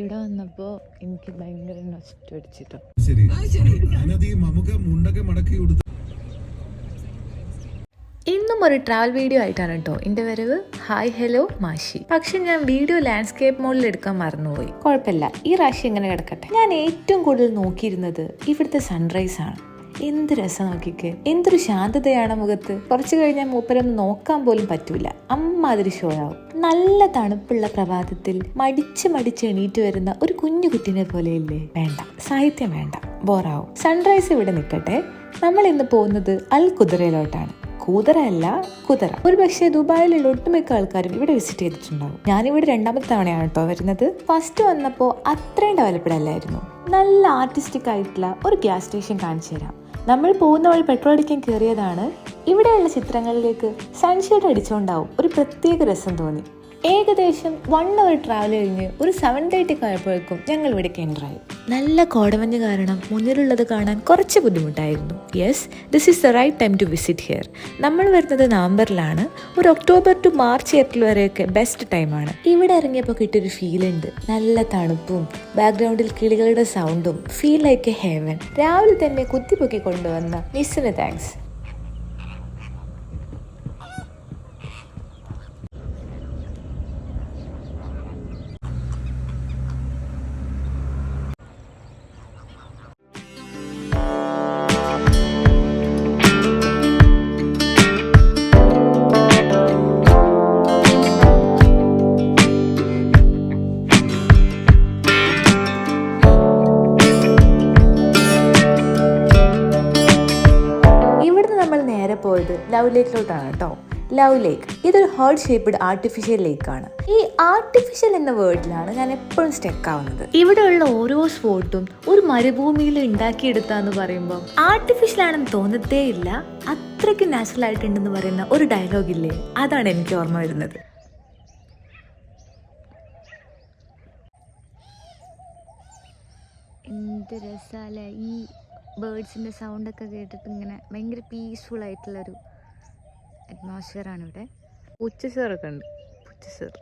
ഇവിടെ വന്നപ്പോ എനിക്ക് ഭയങ്കര അടിച്ചിട്ടോ. ഇന്നും ഒരു ട്രാവൽ വീഡിയോ ആയിട്ടാണ് കേട്ടോ എന്റെ വരവ് ഹായ് ഹലോ മാഷി. പക്ഷെ ഞാൻ വീഡിയോ ലാൻഡ്സ്കേപ്പ് മോഡിൽ എടുക്കാൻ മറന്നുപോയി. കുഴപ്പമില്ല. ഈ റാശി എങ്ങനെ കിടക്കട്ടെ? ഞാൻ ഏറ്റവും കൂടുതൽ നോക്കിയിരുന്നത് ഇവിടുത്തെ സൺറൈസ് ആണ്. എന്ത് രസം നോക്കിക്കേ. എന്തൊരു ശാന്തതയാണ് മുഖത്ത്. കുറച്ചു കഴിഞ്ഞാൽ മൂപ്പരൊന്ന് നോക്കാൻ പോലും പറ്റൂല. അമ്മാതിരി ഷോ ആവും. നല്ല തണുപ്പുള്ള പ്രഭാതത്തിൽ മടിച്ച് മടിച്ച് എണീറ്റ് വരുന്ന ഒരു കുഞ്ഞു കുട്ടിനെ പോലെയില്ലേ? വേണ്ട. സാഹിത്യം വേണ്ട. ബോറാവും. സൺറൈസ് ഇവിടെ നിൽക്കട്ടെ. നമ്മൾ ഇന്ന് പോകുന്നത് അൽ കുതിരയിലോട്ടാണ്. കൂതറ അല്ല കുതിര. ഒരു പക്ഷേ ദുബായിലുള്ള ഒട്ടുമിക്ക ആൾക്കാരും ഇവിടെ വിസിറ്റ് ചെയ്തിട്ടുണ്ടാവും. ഞാനിവിടെ രണ്ടാമത്തെ തവണയാണ് കേട്ടോ വരുന്നത്. ഫസ്റ്റ് വന്നപ്പോൾ അത്രയും ഡെവലപ്ഡ് അല്ലായിരുന്നു. നല്ല ആർട്ടിസ്റ്റിക് ആയിട്ടുള്ള ഒരു ഗ്യാസ് സ്റ്റേഷൻ കാണിച്ചു തരാം നമ്മൾ പോകുന്ന വഴി പെട്രോൾ അടിക്കാൻ കയറിയതാണ് ഇവിടെയുള്ള ചിത്രങ്ങളിലേക്ക് സൺഷെയ്ഡ് അടിച്ചുകൊണ്ടാവും ഒരു പ്രത്യേക രസം തോന്നി. ഏകദേശം വൺ അവർ ട്രാവൽ കഴിഞ്ഞ് ഒരു സെവൻ തേർട്ടി ആയപ്പോഴേക്കും ഞങ്ങൾ ഇവിടെ എന്റർ നല്ല കോടമഞ്ഞ് കാരണം മുന്നിലുള്ളത് കാണാൻ കുറച്ച് ബുദ്ധിമുട്ടായിരുന്നു. Yes this is the right time to visit here നമ്മൾ വരുന്നത് നവംബറിലാണ്. ഒരു ഒക്ടോബർ ടു മാർച്ച് ഏപ്രിൽ വരെയൊക്കെ ബെസ്റ്റ് ടൈമാണ് ഇവിടെ ഇറങ്ങിയപ്പോൾ കിട്ടിയൊരു ഫീൽ ഉണ്ട്. നല്ല തണുപ്പും ബാക്ക്ഗ്രൗണ്ടിൽ കിളികളുടെ സൗണ്ടും ഫീൽ ലൈക്ക് എ ഹെവൻ രാവിലെ തന്നെ കുത്തിപ്പൊക്കി കൊണ്ടുവന്ന മിസ്സിന് താങ്ക്സ് നേരെ പോയത് ലവ് ലേക്കിലോട്ടാണ് കേട്ടോ. Love lake. ഇതൊരു ഹേർഡ് ഷേപ്പ്ഡ് ആർട്ടിഫിഷ്യൽ ലേക്ക് ആണ് ഈ ആർട്ടിഫിഷ്യൽ എന്ന വേർഡിലാണ് ഞാൻ എപ്പോഴും സ്റ്റെക്ക് ആവുന്നത്. ഇവിടെയുള്ള ഓരോ സ്പോട്ടും ഒരു മരുഭൂമിയിൽ ഉണ്ടാക്കിയെടുത്താന്ന് പറയുമ്പോൾ ആർട്ടിഫിഷ്യൽ ആണെന്ന് തോന്നത്തേ ഇല്ല. അത്രയ്ക്ക് നാച്ചുറൽ ആയിട്ടുണ്ടെന്ന് പറയുന്ന ഒരു ഡയലോഗ് ഇല്ലേ? അതാണ് എനിക്ക് ഓർമ്മ വരുന്നത്. എന്ത് രസാല ഈ ബേർഡ്സിന്റെ സൗണ്ടൊക്കെ കേട്ടിട്ട് ഇങ്ങനെ ഭയങ്കര പീസ്ഫുൾ ആയിട്ടുള്ളൊരു അറ്റ്മോസ്ഫിയറാണ് ഇവിടെ. ഉച്ചസേറൊക്കെ ഉണ്ട്. ഉച്ചസേർ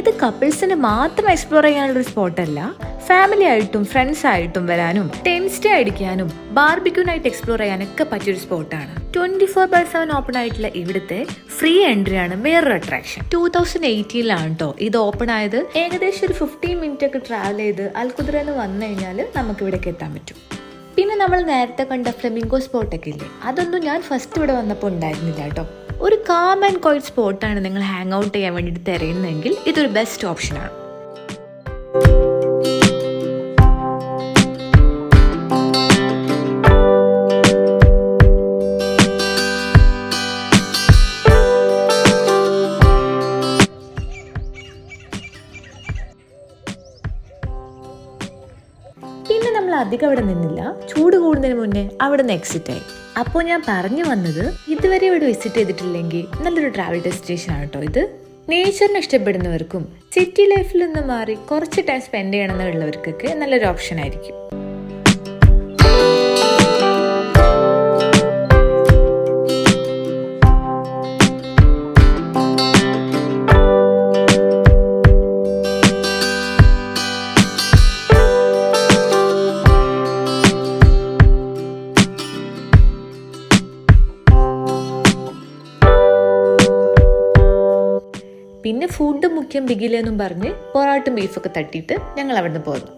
ഇത് കപ്പിൾസിന് മാത്രം എക്സ്പ്ലോർ ചെയ്യാനുള്ള ഒരു സ്പോട്ടല്ല ഫാമിലി ആയിട്ടും ഫ്രണ്ട്സ് ആയിട്ടും വരാനും ടെൻ സ്റ്റേ അടിക്കാനും ബാർബിക്യൂനായിട്ട് എക്സ്പ്ലോർ ചെയ്യാനൊക്കെ പറ്റിയൊരു സ്പോട്ടാണ് twenty four by seven open ആയിട്ടുള്ള ഇവിടുത്തെ ഫ്രീ എൻട്രി ആണ് വേറൊരു അട്രാക്ഷൻ ടൂ തൗസൻഡ് എയ്റ്റീനിലാണ് കേട്ടോ ഇത് ഓപ്പൺ ആയത്. ഏകദേശം ഒരു ഫിഫ്റ്റീൻ മിനിറ്റ് ഒക്കെ ട്രാവൽ ചെയ്ത് അൽക്കുതിരെന്ന് വന്നു കഴിഞ്ഞാൽ നമുക്ക് ഇവിടേക്ക് എത്താൻ പറ്റും. പിന്നെ നമ്മൾ നേരത്തെ കണ്ട ഫ്ലെമിംഗോ സ്പോട്ടൊക്കെ ഇല്ലേ അതൊന്നും ഞാൻ ഫസ്റ്റ് ഇവിടെ വന്നപ്പോൾ ഉണ്ടായിരുന്നില്ല കേട്ടോ. ഒരു കാം ആൻഡ് കോയിറ്റ് സ്പോട്ടാണ് നിങ്ങൾ ഹാങ് ഔട്ട് ചെയ്യാൻ വേണ്ടിയിട്ട് തിരയുന്നതെങ്കിൽ ഇതൊരു ബെസ്റ്റ് ഓപ്ഷനാണ് നമ്മൾ അധികം അവിടെ നിന്നില്ല. ചൂട് കൂടുന്നതിന് മുന്നേ അവിടെ നിന്ന് എക്സിറ്റ് ആയി. അപ്പോൾ ഞാൻ പറഞ്ഞു വന്നത് ഇതുവരെ ഇവിടെ വിസിറ്റ് ചെയ്തിട്ടില്ലെങ്കിൽ നല്ലൊരു ട്രാവൽ ഡെസ്റ്റിനേഷൻ ആണ് കേട്ടോ ഇത്. നേച്ചറിനെ ഇഷ്ടപ്പെടുന്നവർക്കും സിറ്റി ലൈഫിൽ നിന്ന് മാറി കുറച്ച് ടൈം സ്പെൻഡ് ചെയ്യണമെന്നുള്ളവർക്കൊക്കെ നല്ലൊരു ഓപ്ഷൻ ആയിരിക്കും. പിന്നെ ഫുഡ് മുഖ്യം ബിഗിലെന്നും പറഞ്ഞ് പൊറാട്ടും ബീഫൊക്കെ തട്ടിയിട്ട് ഞങ്ങൾ അവിടുന്ന് പോന്നു.